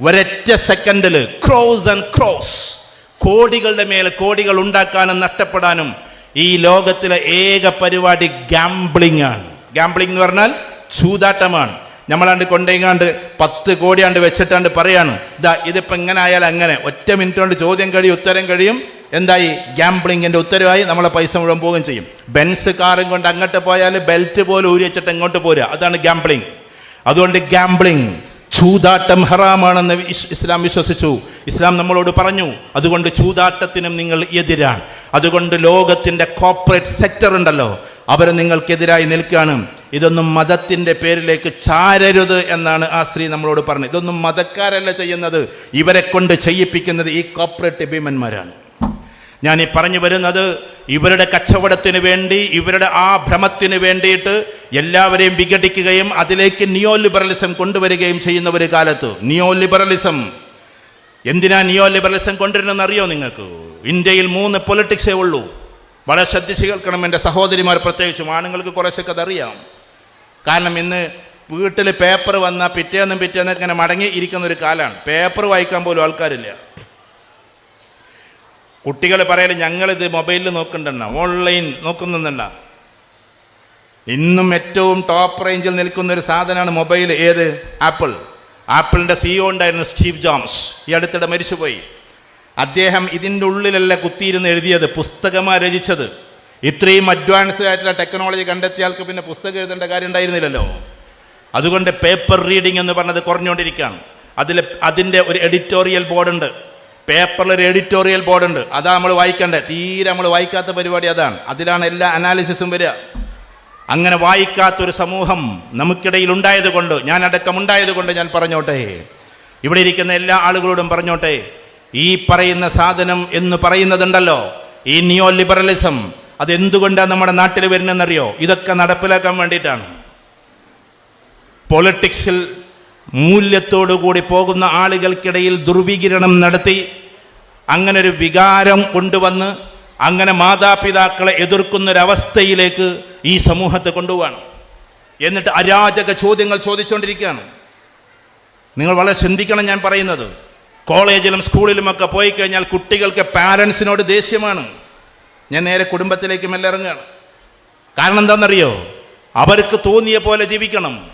ഒരൊറ്റ സെക്കൻഡിൽ ക്രോസ് ആൻഡ് ക്രോസ് കോടികളുടെ മേൽ കോടികൾ ഉണ്ടാക്കാനും നഷ്ടപ്പെടാനും ഈ ലോകത്തിലെ ഏക പരിപാടി ഗാംബ്ലിംഗ് ആണ്. ഗാംബ്ലിംഗ് എന്ന് പറഞ്ഞാൽ ചൂതാട്ടമാണ്. നമ്മളാണ്ട് കൊണ്ടെങ്ങാണ്ട് പത്ത് കോടിയാണ്ട് വെച്ചിട്ടാണ്ട് പറയാണ്. ഇതാ ഇതിപ്പോൾ ഇങ്ങനെ ആയാൽ അങ്ങനെ. ഒറ്റ മിനിറ്റ് കൊണ്ട് ചോദ്യം കഴിയും ഉത്തരം കഴിയും. എന്തായി? ഗ്യാംബ്ലിങ്ങിന്റെ ഉത്തരവായി നമ്മളെ പൈസ മുഴുവൻ പോവുകയും ചെയ്യും. ബെൻസ് കാറും കൊണ്ട് അങ്ങോട്ട് പോയാൽ ബെൽറ്റ് പോലെ ഊരി വെച്ചിട്ട് ഇങ്ങോട്ട് പോരുക? അതാണ് ഗ്യാംബ്ലിങ് അതുകൊണ്ട് ഗ്യാംബ്ലിങ് ചൂതാട്ടം ഹറാമാണെന്ന് ഇസ് ഇസ്ലാം വിശ്വസിച്ചു. ഇസ്ലാം നമ്മളോട് പറഞ്ഞു അതുകൊണ്ട് ചൂതാട്ടത്തിനും നിങ്ങൾ എതിരാണ്. അതുകൊണ്ട് ലോകത്തിന്റെ കോർപ്പറേറ്റ് സെക്ടർ ഉണ്ടല്ലോ അവർ നിങ്ങൾക്കെതിരായി നിൽക്കുകയാണ്. ഇതൊന്നും മതത്തിന്റെ പേരിലേക്ക് ചാരരുത് എന്നാണ് ആ സ്ത്രീ നമ്മളോട് പറഞ്ഞത്. ഇതൊന്നും മതക്കാരല്ല ചെയ്യുന്നത്. ഇവരെ കൊണ്ട് ചെയ്യിപ്പിക്കുന്നത് ഈ കോപ്പറേറ്റ് ഭീമന്മാരാണ്. ഞാൻ ഈ പറഞ്ഞു വരുന്നത് ഇവരുടെ കച്ചവടത്തിന് വേണ്ടി ഇവരുടെ ആ ഭ്രമത്തിന് വേണ്ടിയിട്ട് എല്ലാവരെയും വിഘടിക്കുകയും അതിലേക്ക് നിയോ ലിബറലിസം കൊണ്ടുവരികയും ചെയ്യുന്ന ഒരു കാലത്ത്. നിയോ ലിബറലിസം എന്തിനാ നിയോ ലിബറലിസം കൊണ്ടുവരണമെന്ന് അറിയോ നിങ്ങൾക്ക്? ഇന്ത്യയിൽ മൂന്ന് പൊളിറ്റിക്സേ ഉള്ളൂ. വളരെ ശ്രദ്ധിച്ച് കേൾക്കണം എന്റെ സഹോദരിമാർ പ്രത്യേകിച്ചും. ആണുങ്ങൾക്ക് കുറച്ചൊക്കെ അതറിയാം. കാരണം ഇന്ന് വീട്ടിൽ പേപ്പർ വന്ന പിറ്റേന്നും പിറ്റേന്നും ഇങ്ങനെ മടങ്ങി ഇരിക്കുന്ന ഒരു കാലമാണ് പേപ്പർ വായിക്കാൻ പോലും ആൾക്കാരില്ല. കുട്ടികൾ പറയൽ ഞങ്ങളിത് മൊബൈലിൽ നോക്കുന്നുണ്ട ഓൺലൈൻ നോക്കുന്നുണ്ട ഇന്നും ഏറ്റവും ടോപ്പ് റേഞ്ചിൽ നിൽക്കുന്ന ഒരു സാധനമാണ് മൊബൈൽ ഏത്? ആപ്പിൾ. ആപ്പിളിന്റെ സിഇഒ ഉണ്ടായിരുന്നു സ്റ്റീവ് ജോംസ്. ഈ അടുത്തിടെ മരിച്ചുപോയി. അദ്ദേഹം ഇതിന്റെ ഉള്ളിലല്ല കുത്തിയിരുന്ന് എഴുതിയത് പുസ്തകമാണ് രചിച്ചത്. ഇത്രയും അഡ്വാൻസ്ഡ് ആയിട്ടുള്ള ടെക്നോളജി കണ്ടെത്തിയാൾക്ക് പിന്നെ പുസ്തകം എഴുതേണ്ട കാര്യം ഉണ്ടായിരുന്നില്ലല്ലോ. അതുകൊണ്ട് പേപ്പർ റീഡിംഗ് എന്ന് പറഞ്ഞത് കുറഞ്ഞുകൊണ്ടിരിക്കുകയാണ്. അതിൽ അതിന്റെ ഒരു എഡിറ്റോറിയൽ ബോർഡുണ്ട് പേപ്പറിൽ ഒരു എഡിറ്റോറിയൽ ബോർഡുണ്ട് അതാ നമ്മൾ വായിക്കേണ്ടത്. തീരെ നമ്മൾ വായിക്കാത്ത പരിപാടി അതാണ്. അതിലാണ് എല്ലാ അനാലിസിസും വരിക. അങ്ങനെ വായിക്കാത്തൊരു സമൂഹം നമുക്കിടയിൽ ഉണ്ടായതുകൊണ്ട് ഞാൻ അടക്കം ഉണ്ടായത് കൊണ്ട് ഞാൻ പറഞ്ഞോട്ടെ. ഇവിടെ ഇരിക്കുന്ന എല്ലാ ആളുകളോടും പറഞ്ഞോട്ടെ. ഈ പറയുന്ന സാധനം എന്ന് പറയുന്നതുണ്ടല്ലോ. ഈ നിയോ ലിബറലിസം അത് എന്തുകൊണ്ടാണ് നമ്മുടെ നാട്ടിൽ വരുന്നതെന്നറിയോ? ഇതൊക്കെ നടപ്പിലാക്കാൻ വേണ്ടിയിട്ടാണ്. പൊളിറ്റിക്സിൽ മൂല്യത്തോടു കൂടി പോകുന്ന ആളുകൾക്കിടയിൽ ദുർവികിരണം നടത്തി അങ്ങനെ ഒരു വികാരം കൊണ്ടുവന്ന് അങ്ങനെ മാതാപിതാക്കളെ എതിർക്കുന്നൊരവസ്ഥയിലേക്ക് ഈ സമൂഹത്തെ കൊണ്ടുപോവാണ് എന്നിട്ട് അരാജക ചോദ്യങ്ങൾ ചോദിച്ചുകൊണ്ടിരിക്കുകയാണ് നിങ്ങൾ വളരെ ചിന്തിക്കണം ഞാൻ പറയുന്നത്. കോളേജിലും സ്കൂളിലുമൊക്കെ പോയി കഴിഞ്ഞാൽ കുട്ടികൾക്ക് പാരൻസിനോട് ദേഷ്യമാണ്. ഞാൻ നേരെ കുടുംബത്തിലേക്ക് മെല്ലെ ഇറങ്ങുകയാണ്. കാരണം എന്താണെന്നറിയോ? അവർക്ക് തോന്നിയ പോലെ ജീവിക്കണം.